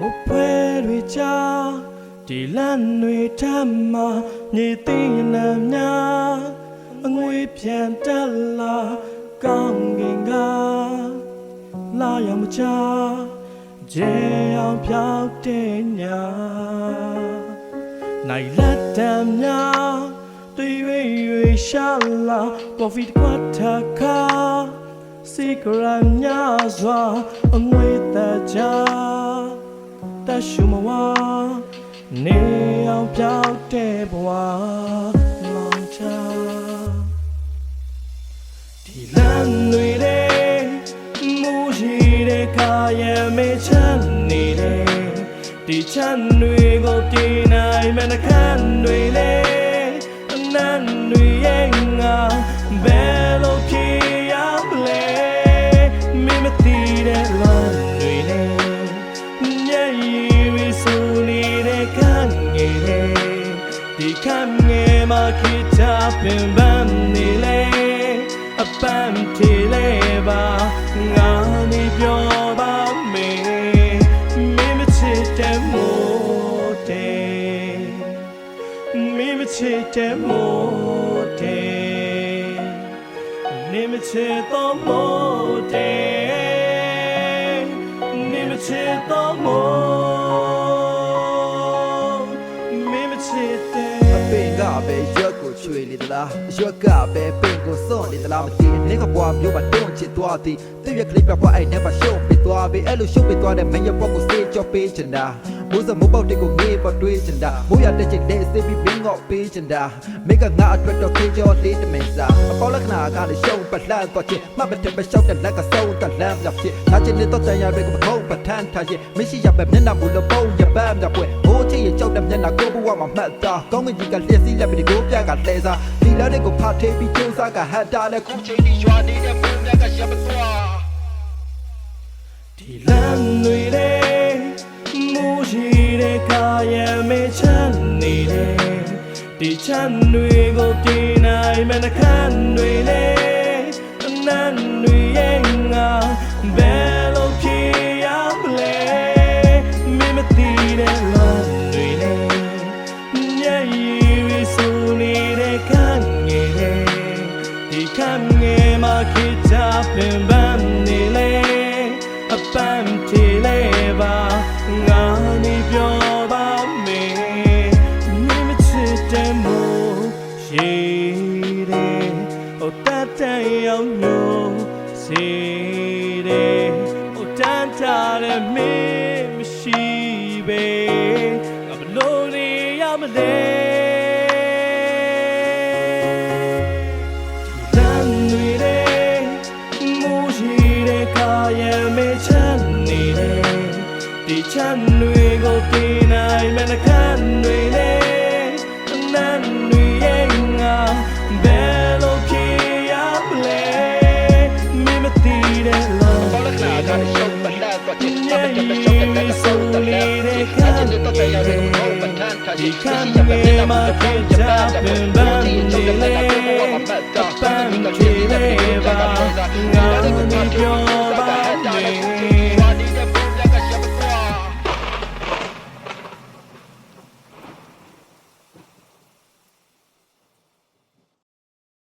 မဖွဲတွေကြာဒီလမ်းတွေထမ်းမှာမြေသိရင်လည်းများအငွေပြန်တက်လာကောင်းကင်ကလာရမချကျေအောင်ပြောက်တဲ့ညာနိုင်လက်တံများတွေ့၍၍ရှာလာကော်ဖီတစ်ခွက်တစ်ခါစီကရများစွာအငွေသက်ချာတ ရှုမဝနေအောင်ပြောက်တဲ့ဘဝမောင်ချာဒီလမ်းတွေတဲ့မူရှိတဲ့ကာယမေချမ်းနေတယ်ဒီချမ်းတွေကိုတည်နိုင်မနှခမ်းတွေလေအနမ်းတွေရဲ့ငါဘယ်လိုဖြစ်ရမလဲမင်းမသိတဲ့လမ်းတွေလေညရ ဒီခန်းငယ်မှာခိတာပင်ပန်းနေလေအပန်းထေလေပါငါနေပြောပါမေမင်းမချစ်တဲ့မို့တဲ့မိမချစ်တဲ့မို့တဲ့နေမချစ်တော့မို့တဲ့နေမချစ်တော့မို့မိ ပဲရွက်ကိုချွေနေသလားရွက်ကပဲပင်ကိုစွန့်နေသလားမသိနင်းကဘွားမျိုးပါတွန့်ချစ်သွားသည်သူ့ရဲ့ကလေးပြပွားအဲ့နဲ့ပါရှုံးပေးသွားပြီအဲ့လိုရှုံးပေးသွားတဲ့မင်းရဲ့ဘောက်ကိုစေးကြောပေးချင်တာ မိုးစမိုးပေါက်တွေကိုငေးပေါ်တွေးချင်တာမိုးရတဲ့ချိန်လေးစေးပြီးမင်းငေါ့ပေးချင်တာမိကငါအတွက်တော့ခေကြောလေးတမင်စားအပေါ်လက္ခဏာကလည်းရှုံးပလန့်တော့ချင်မှတ်မတယ်ပဲရှောက်တဲ့လက်ကဆုံးတလမ်းပြဖြစ်ဒါချင်းလေးတော့တန်ရတွေကိုမခုံးပထန်းထားရင်မရှိရပဲမျက်နှာမူလို့ပုံရပန်းကြပွဲဟိုးချစ်ရဲ့ကြောက်တဲ့မျက်နှာကိုဘဝမှာမှတ်သားကောင်းကင်ကြီးကလျက်စီးလက်ပြီးကိုပြကလဲစားဒီလားတွေကိုဖတ်ထေးပြီးကျိုးစားကဟတ်တာနဲ့ခုချိန်ဒီရွာနေတဲ့ပုံမြတ်ကရပ် နေတယ်ဒီချမ်းတွေကိုတည်နိုင်မနှခမ်းတွေလေအနမ်းတွေရဲ့ငါဘယ်လိုဖြစ်ရမလဲမင်းမသိတဲ့လမ်းတွေလေညရည်ရီဆူနေတဲ့ခန်းငယ်လေဒီခန်းငယ်မှာခိတာပင်ပန်း ရှိတယ်ဟိုတတ်တဲ့ရောက်ညိုစီတယ်ဟိုတန်တာတဲ့မင်းမရှိပဲငါဘလို့နေရမလဲလမ်းတွေတဲ့မူရှိတဲ့ကာ င်မှတ်တယ်ပဲရှောက်တဲ့လက်ကဆုံးတလမ်းဒါချင်းလေးတော့တန်ရတွေကိုမခုံးပထန်းထားရင်မရှိရပဲမျက်နှာမူလို့ပုံရပန်းကြပွဲဟိုးချ